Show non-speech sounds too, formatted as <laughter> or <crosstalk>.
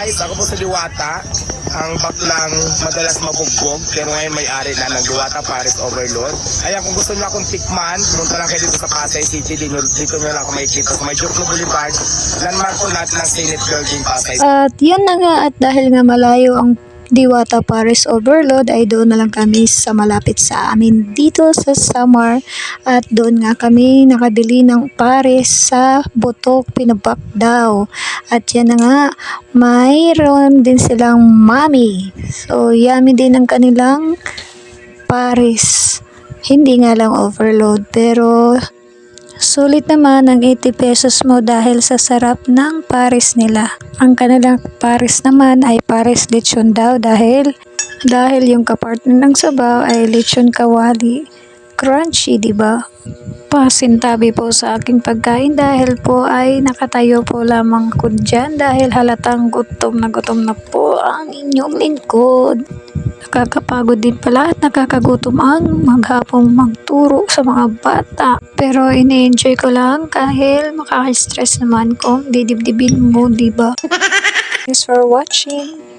guys, ako po sa Diwata. Ang baklang madalas mabugbog pero ngayon may-ari na ng Diwata Paris Overload. Ayan, kung gusto niyo akong tikman, punta lang kayo dito sa Pasay City. Dito, dito niyo lang ako makikita sa may Jokno Boulevard. Landmark po natin ang Senate Building Pasay. At yan na nga at dahil nga malayo ang Diwata Paris Overload ay doon na lang kami sa malapit sa amin dito sa Samar at doon nga kami nakabili ng Paris sa Botok Pinabak daw. At yan na nga, mayroon din silang mami. So yummy din ang kanilang Paris. Hindi nga lang overload pero Sulit naman ang 80 pesos mo dahil sa sarap ng pares nila. Ang kanilang pares naman ay pares lechon daw dahil dahil yung kapartner ng sabaw ay lechon kawali. Crunchy, di ba? Pasintabi po sa aking pagkain dahil po ay nakatayo po lamang ko dyan dahil halatang gutom na gutom na po ang inyong lingkod. Nakakapagod din pala at nakakagutom ang maghapong magturo sa mga bata. Pero ini-enjoy ko lang dahil makaka-stress naman kung didibdibin mo, di ba? <laughs> Thanks for watching.